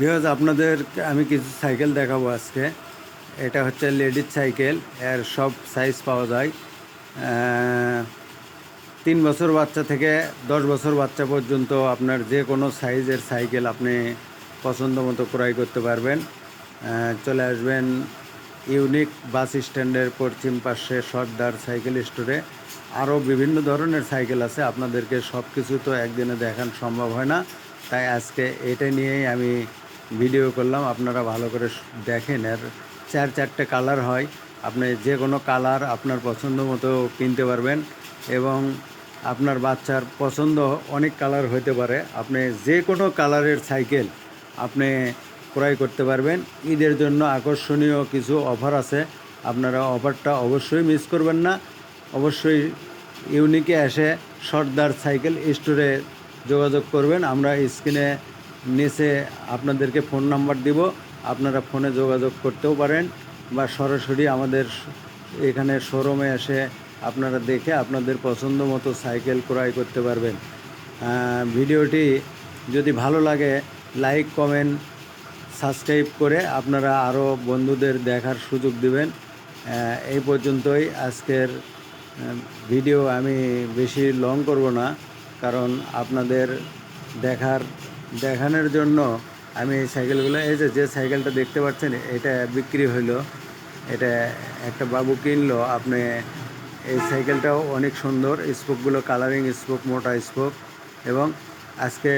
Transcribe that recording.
Because আপনাদের আমি কিছু সাইকেল দেখাবো আজকে। এটা হচ্ছে লেডিস সাইকেল এর সব সাইজ পাওয়া যায়। তিন বছর বাচ্চা থেকে দশ বছর বাচ্চা পর্যন্ত আপনার যে কোনো সাইজের সাইকেল আপনি পছন্দ মতো ক্রয় করতে পারবেন। চলে আসবেন ইউনিক বাস স্ট্যান্ডের পশ্চিম পাশে সর্দার সাইকেল স্টোরে আরও বিভিন্ন ধরনের সাইকেল আছে, আপনাদেরকে সব কিছু তো একদিনে দেখানো সম্ভব হয় না। তাই আজকে এটা নিয়েই আমি ভিডিও করলাম, আপনারা ভালো করে দেখেন। আর চার চারটে কালার হয়। আপনি যে কোনো কালার আপনার পছন্দ মতো কিনতে পারবেন এবং আপনার বাচ্চার পছন্দ অনেক কালার হতে পারে। আপনি যে কোনো কালারের সাইকেল আপনি ক্রয় করতে পারবেন। ঈদের জন্য আকর্ষণীয় কিছু অফার আছে। আপনারা অফারটা অবশ্যই মিস করবেন না। অবশ্যই ইউনিকে এসে সর্দার সাইকেল স্টোরে যোগাযোগ করবেন। আমরা স্ক্রিনে নিচে আপনাদেরকে ফোন নাম্বার দিব। আপনারা ফোনে যোগাযোগ করতেও পারেন বা সরাসরি আমাদের এখানে শোরুমে এসে আপনারা দেখে আপনাদের পছন্দ মতো সাইকেল ক্রয় করতে পারবেন। ভিডিওটি যদি ভালো লাগে, লাইক, কমেন্ট, সাবস্ক্রাইব করে আপনারা আরও বন্ধুদের দেখার সুযোগ দিবেন। এই পর্যন্তই। আজকের ভিডিও আমি বেশি লং করব না, কারণ আপনাদের দেখার দেখানোর জন্য আমি এই সাইকেলগুলো, এই যে যে সাইকেলটা দেখতে পাচ্ছেন, এটা বিক্রি হইল। এটা একটা বাবু কিনলো, আপনি এই সাইকেলটাও অনেক সুন্দর, স্পোকগুলো কালারিং স্পোক, মোটা স্পোক, এবং আজকে